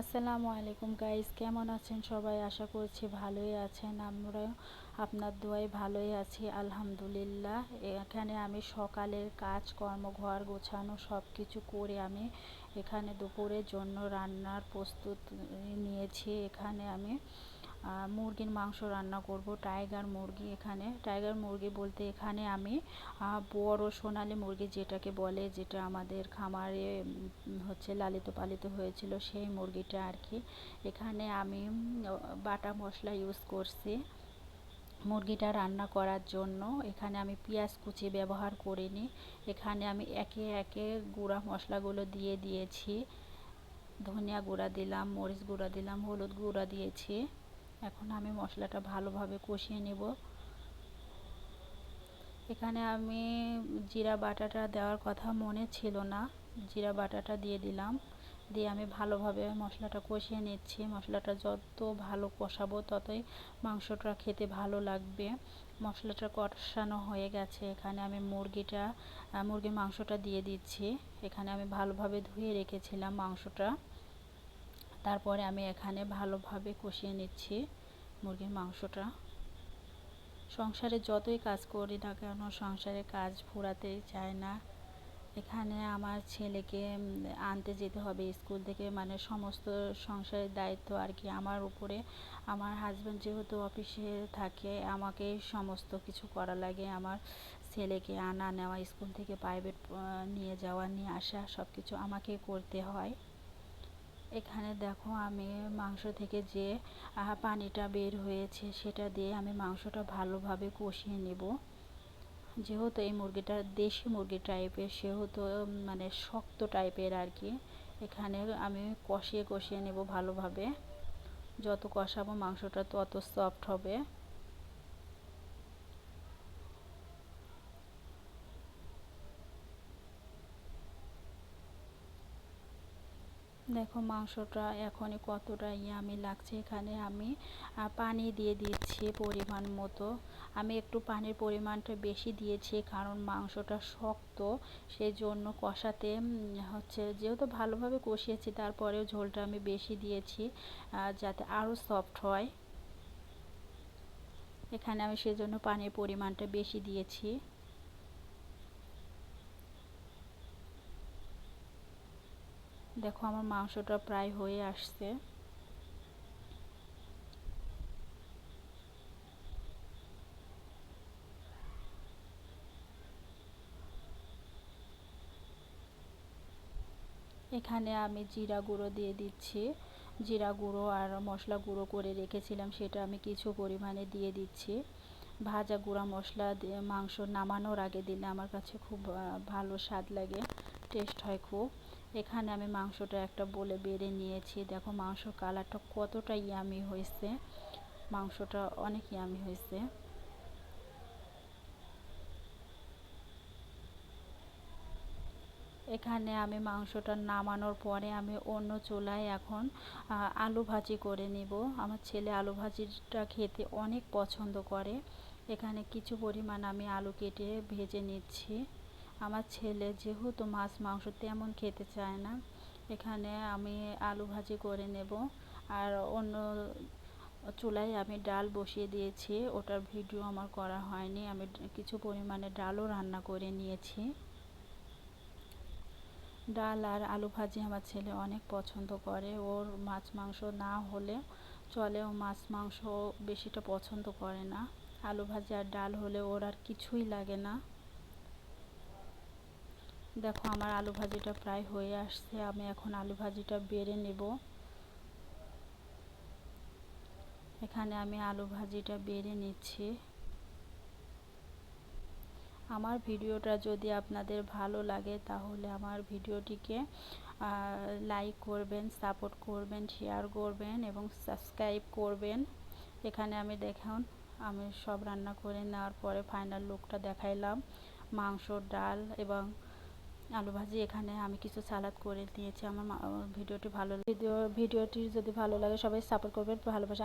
আসসালামু আলাইকুম গাইস কেমন আছেন সবাই? আশা করছি ভালোই আছেন। আমরা আপনার দোয়ায় ভালোই আছি, আলহামদুলিল্লাহ। এখানে আমি সকালের কাজ কর্ম ঘর গোছানো সব কিছু করে আমি এখানে দুপুরের জন্য রান্নার প্রস্তুত নিয়েছি। এখানে আমি মুরগির মাংস রান্না করব, টাইগার মুরগি এখানে। টাইগার মুরগি বলতে এখানে আমি বড় সোনালি মুরগি যেটাকে বলে, যেটা আমাদের খামারে হচ্ছে লালিত পালিত হয়েছিল, সেই মুরগিটা আর কি। এখানে আমি বাটা মশলা ইউজ করছি মুরগিটা রান্না করার জন্য। এখানে আমি পেঁয়াজ কুচি ব্যবহার করিনি। এখানে আমি একে একে গুঁড়া মশলাগুলো দিয়ে দিয়েছি। ধনিয়া গুঁড়া দিলাম, মরিচ গুঁড়া দিলাম, হলুদ গুঁড়া দিয়েছি। এখন আমি মশলাটা ভালোভাবে কষিয়ে নেব। এখানে আমি জিরা বাটাটা দেওয়ার কথা মনে ছিল না। জিরা বাটাটা দিয়ে দিলাম। দিয়ে আমি ভালোভাবে মশলাটা কষিয়ে নিচ্ছি। মশলাটা যত ভালো কষাবো ততই মাংসটা খেতে ভালো লাগবে। মশলাটা কষানো হয়ে গেছে। এখানে আমি মুরগিটা, মুরগির মাংসটা দিয়ে দিচ্ছি। এখানে আমি ভালোভাবে ধুয়ে রেখেছিলাম মাংসটা। তারপরে আমি এখানে ভালোভাবে কষিয়ে নিচ্ছি মুরগির মাংসটা। সংসারে যতই কাজ করি না কেন, সংসারে কাজ ফুরাতেই চায় না। এখানে আমার ছেলেকে আনতে যেতে হবে স্কুল থেকে মানে সমস্ত সংসারের দায়িত্ব আর কি আমার উপরে। আমার হাজব্যান্ড যেহেতু অফিসে থাকে, আমাকে সমস্ত কিছু করা লাগে। আমার ছেলেকে আনা নেওয়া, স্কুল থেকে প্রাইভেট নিয়ে যাওয়া, নিয়ে আসা সব কিছু আমাকে করতে হয়। এখানে দেখো আমি মাংস থেকে যে পানিটা বের হয়েছে সেটা দিয়ে আমি মাংসটা ভালোভাবে কষিয়ে নেব। যেহেতু এই মুরগিটা দেশি মুরগি টাইপের সেহেতু মানে শক্ত টাইপের আর কি, এখানে আমি কষিয়ে কষিয়ে নেব ভালোভাবে। যত কষাবো মাংসটা তত সফট হবে। দেখো মাংসটা এখনই কতটা ইয়ামি লাগছে এখানে আমি পানি দিয়ে দিচ্ছি পরিমাণ মতো। আমি একটু পানির পরিমাণটা বেশি দিয়েছি কারণ মাংসটা শক্ত সেই জন্য কষাতে হচ্ছে যেহেতু ভালোভাবে কষিয়েছি তারপরেও ঝোলটা আমি বেশি দিয়েছি যাতে আরও সফট হয়। এখানে আমি সেজন্য পানির পরিমাণটা বেশি দিয়েছি। দেখো আমার মাংসটা প্রায় হয়ে আসছে। এখানে আমি জিরা গুঁড়ো দিয়ে দিচ্ছি। জিরা গুঁড়ো আর মশলা গুঁড়ো করে রেখেছিলাম, সেটা আমি কিছু পরিমাণে দিয়ে দিচ্ছি। ভাজা গুঁড়া মশলা মাংস নামানোর আগে দিলে আমার কাছে খুব ভালো স্বাদ লাগে, টেস্ট হয় খুব। এখানে আমি মাংসটা একটা বলে বেড়ে নিয়েছি। দেখো মাংস কালারটা কতটা ইয়ামি হয়েছে। মাংসটা অনেক ইয়ামি হয়েছে। এখানে আমি মাংসটা নামানোর পরে আমি অন্য চুলায় এখন আলু ভাজি করে নিব। আমার ছেলে আলু ভাজিটা খেতে অনেক পছন্দ করে। এখানে কিছু পরিমাণ আমি আলু কেটে ভেজে নিচ্ছি। আমার ছেলে যেহেতু মাছ, মাংস তেমন খেতে চায় না, এখানে আমি আলু ভাজি করে নেব। আর অন্য চুলায় আমি ডাল বসিয়ে দিয়েছি, ওটার ভিডিও আমার করা হয়নি, আমি কিছু পরিমাণে ডালও রান্না করে নিয়েছি। ডাল আর আলু ভাজি আমার ছেলে অনেক পছন্দ করে, ওর মাছ, মাংস না হলে চলে, ও মাছ, মাংস বেশিটা পছন্দ করে না। আলু ভাজি আর ডাল হলে ওর আর কিছুই লাগে না। দেখো আমার আলু ভাজিটা প্রায় হয়ে আসছে, আমি এখন আলু ভাজিটা বেড়ে নেব। এখানে আমি আলু ভাজিটা বেড়ে নিচ্ছি। আমার ভিডিওটা যদি আপনাদের ভালো লাগে তাহলে আমার ভিডিওটিকে লাইক করবেন সাপোর্ট করবেন শেয়ার করবেন এবং সাবস্ক্রাইব করবেন। এখানে আমি দেখুন, আমি সব রান্না করে নেওয়ার পরে ফাইনাল লুকটা দেখাইলাম। মাংস ডাল এবং আলু ভাজি এখানে আমি কিছু সালাদ করে দিয়েছি। আমার ভিডিওটি ভালো, ভিডিও, ভিডিওটি যদি ভালো লাগে সবাই সাপোর্ট করবেন, ভালোবাসা।